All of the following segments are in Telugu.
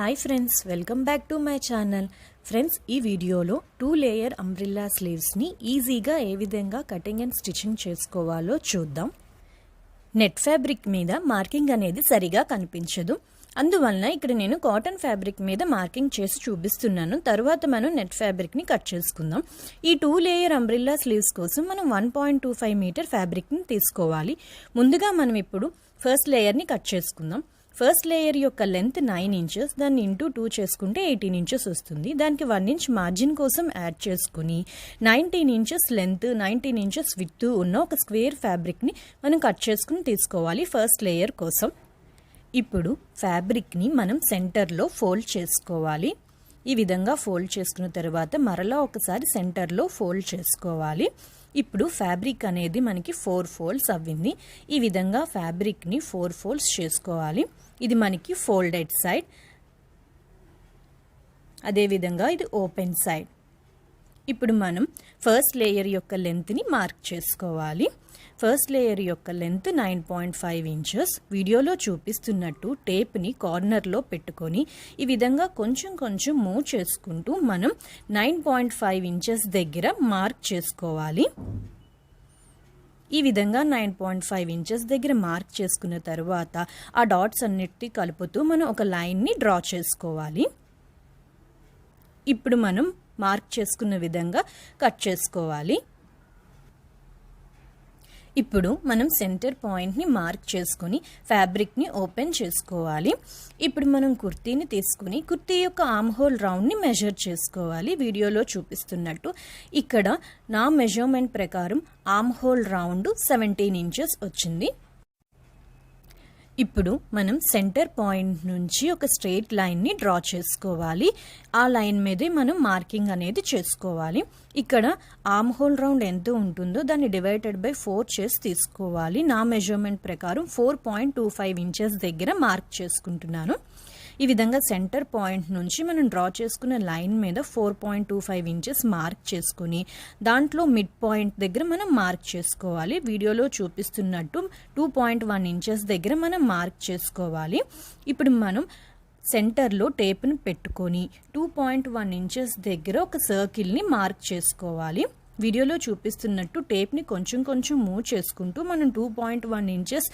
Hi friends welcome back to my channel friends ఈ వీడియోలో టూ లేయర్ అంబ్రిల్లా స్లీవ్స్ని ఈజీగా ఏ విధంగా కటింగ్ అండ్ స్టిచ్చింగ్ చేసుకోవాలో చూద్దాం. నెట్ ఫ్యాబ్రిక్ మీద మార్కింగ్ అనేది సరిగా కనిపించదు. అందువలన ఇక్కడ నేను కాటన్ ఫ్యాబ్రిక్ మీద మార్కింగ్ చేసి చూపిస్తున్నాను. తర్వాత మనం నెట్ ఫ్యాబ్రిక్ని కట్ చేసుకుందాం. ఈ టూ లేయర్ అంబ్రిల్లా స్లీవ్స్ కోసం మనం one point two five meter ఫ్యాబ్రిక్ని తీసుకోవాలి. ముందుగా మనం ఇప్పుడు ఫస్ట్ లేయర్ని కట్ చేసుకుందాం. ఫస్ట్ లేయర్ యొక్క లెంత్ నైన్ ఇంచెస్ దాన్ని ఇంటూ టూ చేసుకుంటే ఎయిటీన్ ఇంచెస్ వస్తుంది. దానికి వన్ ఇంచ్ మార్జిన్ కోసం యాడ్ చేసుకుని nineteen inches length nineteen inches with ఉన్న ఒక స్క్వేర్ ఫ్యాబ్రిక్ని మనం కట్ చేసుకుని తీసుకోవాలి ఫస్ట్ లేయర్ కోసం. ఇప్పుడు ఫ్యాబ్రిక్ని మనం సెంటర్లో ఫోల్డ్ చేసుకోవాలి. ఈ విధంగా ఫోల్డ్ చేసుకున్న తర్వాత మరలా ఒకసారి సెంటర్లో ఫోల్డ్ చేసుకోవాలి. ఇప్పుడు ఫ్యాబ్రిక్ అనేది మనకి ఫోర్ ఫోల్డ్స్ అవ్వింది. ఈ విధంగా ఫ్యాబ్రిక్ని ఫోర్ ఫోల్డ్స్ చేసుకోవాలి. ఇది మనకి ఫోల్డెడ్ సైడ్. అదేవిధంగా ఇది ఓపెన్ సైడ్. ఇప్పుడు మనం ఫస్ట్ లేయర్ యొక్క లెంత్ని మార్క్ చేసుకోవాలి. ఫస్ట్ లేయర్ యొక్క length nine point five inches వీడియోలో చూపిస్తున్నట్టు టేప్ని కార్నర్లో పెట్టుకొని ఈ విధంగా కొంచెం కొంచెం మూవ్ చేసుకుంటూ మనం నైన్ పాయింట్ ఫైవ్ ఇంచెస్ దగ్గర మార్క్ చేసుకోవాలి. ఈ విధంగా నైన్ పాయింట్ ఫైవ్ ఇంచెస్ దగ్గర మార్క్ చేసుకున్న తర్వాత ఆ డాట్స్ అన్నిటి కలుపుతూ మనం ఒక లైన్ని డ్రా చేసుకోవాలి. ఇప్పుడు మనం మార్క్ చేసుకున్న విధంగా కట్ చేసుకోవాలి. ఇప్పుడు మనం సెంటర్ పాయింట్ని మార్క్ చేసుకుని ఫ్యాబ్రిక్ని ఓపెన్ చేసుకోవాలి. ఇప్పుడు మనం కుర్తీని తీసుకుని కుర్తీ యొక్క ఆమ్ హోల్ రౌండ్ని మెజర్ చేసుకోవాలి. వీడియోలో చూపిస్తున్నట్టు ఇక్కడ నా మెజర్మెంట్ ప్రకారం arm hole round seventeen inches వచ్చింది. ఇప్పుడు మనం సెంటర్ పాయింట్ నుంచి ఒక స్ట్రెయిట్ లైన్ని డ్రా చేసుకోవాలి. ఆ లైన్ మీదే మనం మార్కింగ్ అనేది చేసుకోవాలి. ఇక్కడ ఆమ్ హోల్ రౌండ్ ఎంత ఉంటుందో దాన్ని డివైడెడ్ బై ఫోర్ చేసి తీసుకోవాలి. నా మెజర్మెంట్ ప్రకారం four point two five inches దగ్గర మార్క్ చేసుకుంటున్నాను. ఈ విధంగా సెంటర్ పాయింట్ నుంచి మనం డ్రా చేసుకున్న లైన్ మీద four point two five inches mark చేసుకుని దాంట్లో మిడ్ పాయింట్ దగ్గర మనం మార్క్ చేసుకోవాలి. వీడియోలో చూపిస్తున్నట్టు టూ పాయింట్ వన్ ఇంచెస్ దగ్గర మనం మార్క్ చేసుకోవాలి. ఇప్పుడు మనం సెంటర్లో టేప్ని పెట్టుకొని టూ పాయింట్ వన్ ఇంచెస్ దగ్గర ఒక సర్కిల్ని మార్క్ చేసుకోవాలి. వీడియోలో చూపిస్తున్నట్టు టేప్ని కొంచెం కొంచెం మూవ్ చేసుకుంటూ మనం టూ పాయింట్ వన్ ఇంచెస్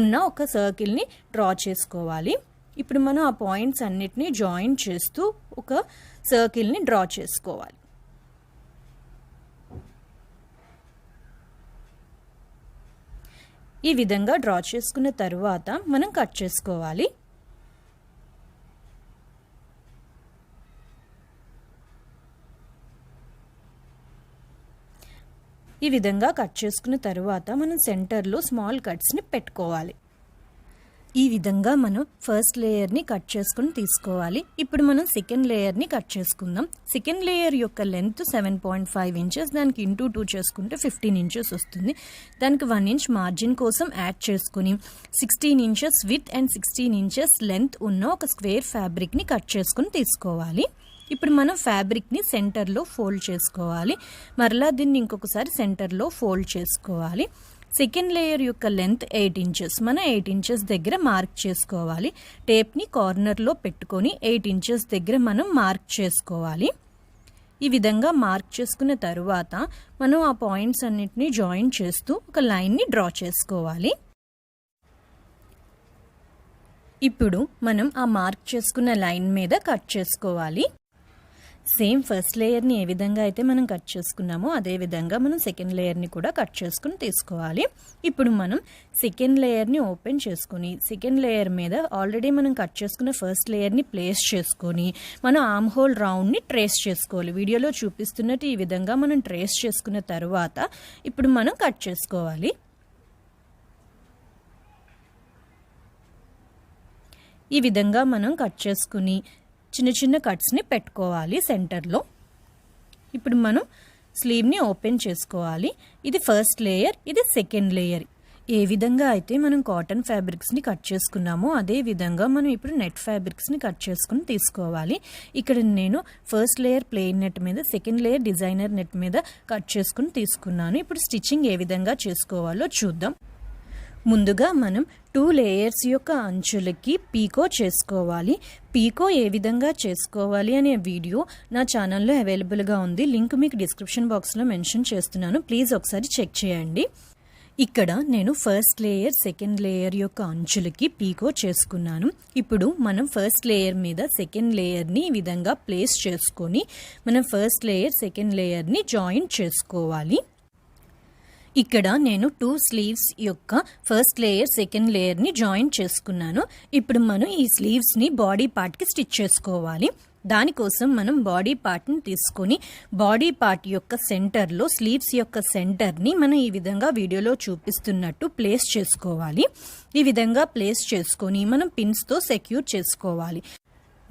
ఉన్న ఒక సర్కిల్ని డ్రా చేసుకోవాలి. ఇప్పుడు మనం ఆ పాయింట్స్ అన్నిటినీ జాయిన్ చేస్తూ ఒక సర్కిల్ని డ్రా చేసుకోవాలి. ఈ విధంగా డ్రా చేసుకున్న తర్వాత మనం కట్ చేసుకోవాలి. ఈ విధంగా కట్ చేసుకున్న తర్వాత మనం సెంటర్లో స్మాల్ కట్స్ని పెట్టుకోవాలి. ఈ విధంగా మనం ఫస్ట్ లేయర్ని కట్ చేసుకుని తీసుకోవాలి. ఇప్పుడు మనం సెకండ్ లేయర్ని కట్ చేసుకుందాం. సెకండ్ లేయర్ యొక్క length seven point five inches దానికి ఇంటూ టూ చేసుకుంటే ఫిఫ్టీన్ ఇంచెస్ వస్తుంది. దానికి వన్ ఇంచ్ మార్జిన్ కోసం యాడ్ చేసుకుని sixteen inches with and sixteen inches length ఉన్న ఒక స్క్వేర్ ఫ్యాబ్రిక్ని కట్ చేసుకుని తీసుకోవాలి. ఇప్పుడు మనం ఫ్యాబ్రిక్ని సెంటర్లో ఫోల్డ్ చేసుకోవాలి. మరలా దీన్ని ఇంకొకసారి సెంటర్లో ఫోల్డ్ చేసుకోవాలి. సెకండ్ లేయర్ యొక్క లెంత్ ఎయిట్ ఇంచెస్. మనం ఎయిట్ ఇంచెస్ దగ్గర మార్క్ చేసుకోవాలి. టేప్ని కార్నర్లో పెట్టుకొని ఎయిట్ ఇంచెస్ దగ్గర మనం మార్క్ చేసుకోవాలి. ఈ విధంగా మార్క్ చేసుకున్న తరువాత మనం ఆ పాయింట్స్ అన్నిటిని జాయిన్ చేస్తూ ఒక లైన్ని డ్రా చేసుకోవాలి. ఇప్పుడు మనం ఆ మార్క్ చేసుకున్న లైన్ మీద కట్ చేసుకోవాలి. సేమ్ ఫస్ట్ లేయర్ని ఏ విధంగా అయితే మనం కట్ చేసుకున్నామో అదే విధంగా మనం సెకండ్ లేయర్ని కూడా కట్ చేసుకుని తీసుకోవాలి. ఇప్పుడు మనం సెకండ్ లేయర్ని ఓపెన్ చేసుకుని సెకండ్ లేయర్ మీద ఆల్రెడీ మనం కట్ చేసుకున్న ఫస్ట్ లేయర్ని ప్లేస్ చేసుకొని మనం ఆమ్ హోల్ రౌండ్ని ట్రేస్ చేసుకోవాలి. వీడియోలో చూపిస్తున్నట్టు ఈ విధంగా మనం ట్రేస్ చేసుకున్న తర్వాత ఇప్పుడు మనం కట్ చేసుకోవాలి. ఈ విధంగా మనం కట్ చేసుకుని చిన్న చిన్న కట్స్ని పెట్టుకోవాలి సెంటర్లో. ఇప్పుడు మనం స్లీవ్ని ఓపెన్ చేసుకోవాలి. ఇది ఫస్ట్ లేయర్ ఇది సెకండ్ లేయర్. ఏ విధంగా అయితే మనం కాటన్ ఫ్యాబ్రిక్స్ని కట్ చేసుకున్నామో అదే విధంగా మనం ఇప్పుడు నెట్ ఫ్యాబ్రిక్స్ని కట్ చేసుకుని తీసుకోవాలి. ఇక్కడ నేను ఫస్ట్ లేయర్ ప్లెయిన్ నెట్ మీద సెకండ్ లేయర్ డిజైనర్ నెట్ మీద కట్ చేసుకుని తీసుకున్నాను. ఇప్పుడు స్టిచ్చింగ్ ఏ విధంగా చేసుకోవాలో చూద్దాం. ముందుగా మనం టూ లేయర్స్ యొక్క అంచులకి పీకో చేసుకోవాలి. పీకో ఏ విధంగా చేసుకోవాలి అనే వీడియో నా ఛానల్లో అవైలబుల్గా ఉంది. లింక్ మీకు డిస్క్రిప్షన్ బాక్స్లో మెన్షన్ చేస్తున్నాను. ప్లీజ్ ఒకసారి చెక్ చేయండి. ఇక్కడ నేను ఫస్ట్ లేయర్ సెకండ్ లేయర్ యొక్క అంచులకి పీకో చేసుకున్నాను. ఇప్పుడు మనం ఫస్ట్ లేయర్ మీద సెకండ్ లేయర్ని ఈ విధంగా ప్లేస్ చేసుకొని మనం ఫస్ట్ లేయర్ సెకండ్ లేయర్ని జాయింట్ చేసుకోవాలి. ఇక్కడ నేను టూ స్లీవ్స్ యొక్క ఫస్ట్ లేయర్ సెకండ్ లేయర్ని జాయిన్ చేసుకున్నాను. ఇప్పుడు మనం ఈ స్లీవ్స్ని బాడీ పార్ట్కి స్టిచ్ చేసుకోవాలి. దానికోసం మనం బాడీ పార్ట్ని తీసుకొని బాడీ పార్ట్ యొక్క సెంటర్లో స్లీవ్స్ యొక్క సెంటర్ని మనం ఈ విధంగా వీడియోలో చూపిస్తున్నట్టు ప్లేస్ చేసుకోవాలి. ఈ విధంగా ప్లేస్ చేసుకొని మనం పిన్స్తో సెక్యూర్ చేసుకోవాలి.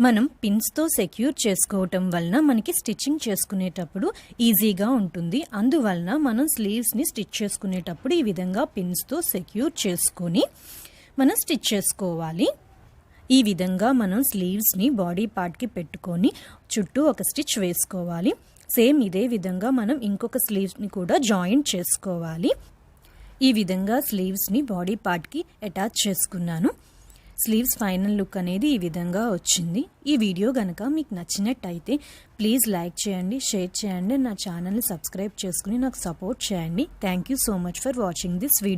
మనం పిన్స్తో సెక్యూర్ చేసుకోవటం వలన మనకి స్టిచ్చింగ్ చేసుకునేటప్పుడు ఈజీగా ఉంటుంది. అందువలన మనం స్లీవ్స్ని స్టిచ్ చేసుకునేటప్పుడు ఈ విధంగా పిన్స్తో సెక్యూర్ చేసుకొని మనం స్టిచ్ చేసుకోవాలి. ఈ విధంగా మనం స్లీవ్స్ని బాడీ పార్ట్కి పెట్టుకొని చుట్టూ ఒక స్టిచ్ వేసుకోవాలి. సేమ్ ఇదే విధంగా మనం ఇంకొక స్లీవ్స్ని కూడా జాయింట్ చేసుకోవాలి. ఈ విధంగా స్లీవ్స్ని బాడీ పార్ట్కి అటాచ్ చేసుకున్నాను. స్లీవ్స్ ఫైనల్ లుక్ అనేది ఈ విధంగా వచ్చింది. ఈ వీడియో కనుక మీకు నచ్చినట్టయితే ప్లీజ్ లైక్ చేయండి షేర్ చేయండి నా ఛానల్ని సబ్స్క్రైబ్ చేసుకుని నాకు సపోర్ట్ చేయండి. Thank you so much for watching this video.